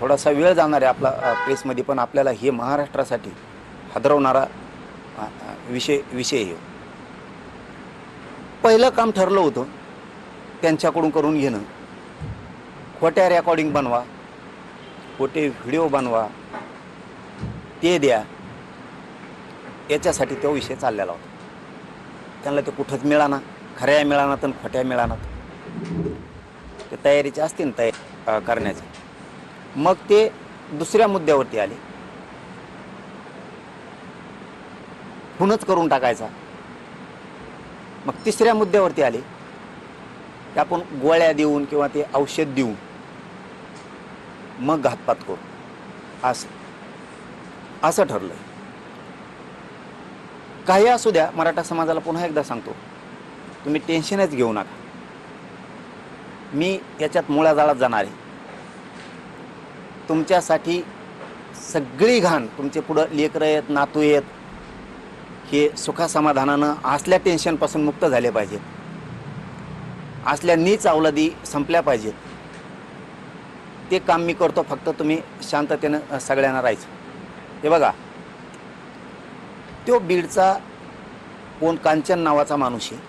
थोडासा वेळ जाणार आहे आपला प्रेसमध्ये पण आपल्याला हे महाराष्ट्रासाठी हादरवणारा विषय विषय हे पहिलं काम ठरलं होतं त्यांच्याकडून करून घेणं. खोट्या रेकॉर्डिंग बनवा खोटे व्हिडिओ बनवा ते द्या. याच्यासाठी तो विषय चाललेला होता. त्यांना ते कुठंच मिळाना खऱ्या मिळाना तर खोट्या मिळाना ते तयारीचे असतील तयारी करण्याचे. मग ते दुसऱ्या मुद्द्यावरती आले. खूनच करून टाकायचा. मग तिसऱ्या मुद्द्यावरती आले. की आपण गोळ्या देऊन किंवा ते औषध देऊन मग घातपात करू. असं. असं ठरलं काही असू द्या मराठा समाजाला पुन्हा एकदा सांगतो. तुम्ही टेन्शनच घेऊ नका. मी याच्यात मुळाजाळात जाणार आहे. तुमच्यासाठी सगळी घाण तुमचे पुढं लेकरं आहेत नातू आहेत हे सुखासमाधानानं असल्या टेन्शनपासून मुक्त झाले पाहिजेत. असल्या नीच अवलादी संपल्या पाहिजेत. ते काम मी करतो फक्त तुम्ही शांततेनं सगळ्यांना राहायचं. हे बघा तो बीडचा कोण कांचन नावाचा माणूस आहे.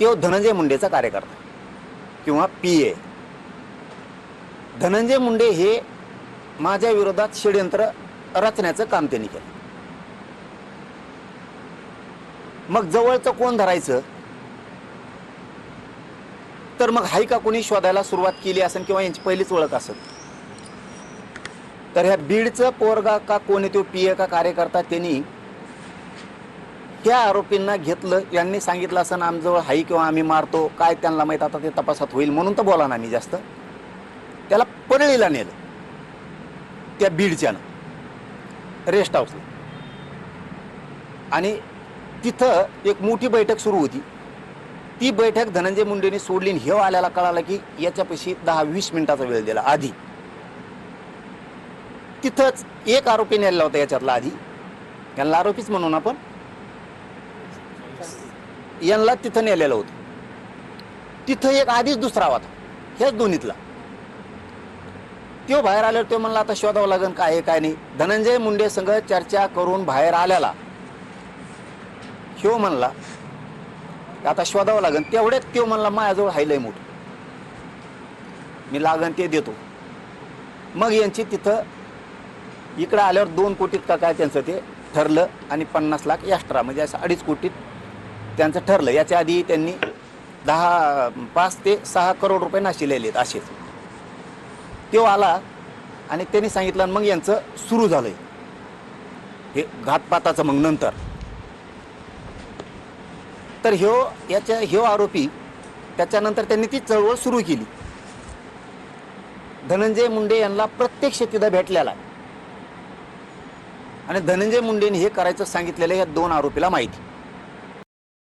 तो धनंजय मुंडेचा कार्यकर्ता किंवा पी ए धनंजय मुंडे हे माझ्या विरोधात षडयंत्र रचण्याचं काम त्यांनी केलं. मग जवळचं कोण धरायचं? तर मग हाय का कोणी शोधायला सुरुवात केली असेल किंवा यांची पहिलीच ओळख असेल? तर ह्या बीडचं पोरगा का कोणी तो पी ए का कार्यकर्ता त्यांनी त्या आरोपींना घेतलं यांनी सांगितलं असं आमजवळ हाई किंवा आम्ही मारतो काय त्यांना माहीत आता ते तपासात होईल म्हणून तर बोला ना मी जास्त. त्याला परळीला नेलं. त्या बीडच्यानं. रेस्ट हाऊसला आणि तिथं एक मोठी बैठक सुरू होती. ती बैठक धनंजय मुंडेने सोडली आणि हे आल्याला कळालं की याच्यापाशी दहा वीस मिनिटाचा वेळ दिला आधी. तिथंच एक आरोपी नेलेला होता याच्यातला आधी. यांना आरोपीच म्हणून आपण. यांना तिथं नेलेलं होतं. तिथं एक आधीच दुसरा होता. हेच दोन्हीतला. तो बाहेर आल्यावर तो म्हणला आता शोधावं लागेल काय आहे काय नाही. धनंजय मुंडे संघ चर्चा करून बाहेर आल्याला ह्यो म्हणला आता शोधावं लागेल तेवढ्यात तो म्हणला माझ्याजवळ हायलंय मोठ. मी लागन ते देतो. मग यांची तिथं इकडं आल्यावर दोन कोटीत का काय त्यांचं ते ठरलं आणि पन्नास लाख एक्स्ट्रा म्हणजे असं अडीच कोटीत त्यांचं ठरलं. याच्या आधी त्यांनी दहा पाच ते सहा करोड रुपये नाशिलेले आहेत असेच. तो आला आणि त्यांनी सांगितलं आणि मग यांचं सुरू झालंय. हे घातपाताचं मग नंतर. तर ह्यो याच्या ह्यो आरोपी त्याच्यानंतर त्यांनी ती चळवळ सुरू केली. धनंजय मुंडे यांना प्रत्यक्ष तिथं भेटलेला आहे. आणि धनंजय मुंडेने हे करायचं सांगितलेलं या दोन आरोपीला माहिती.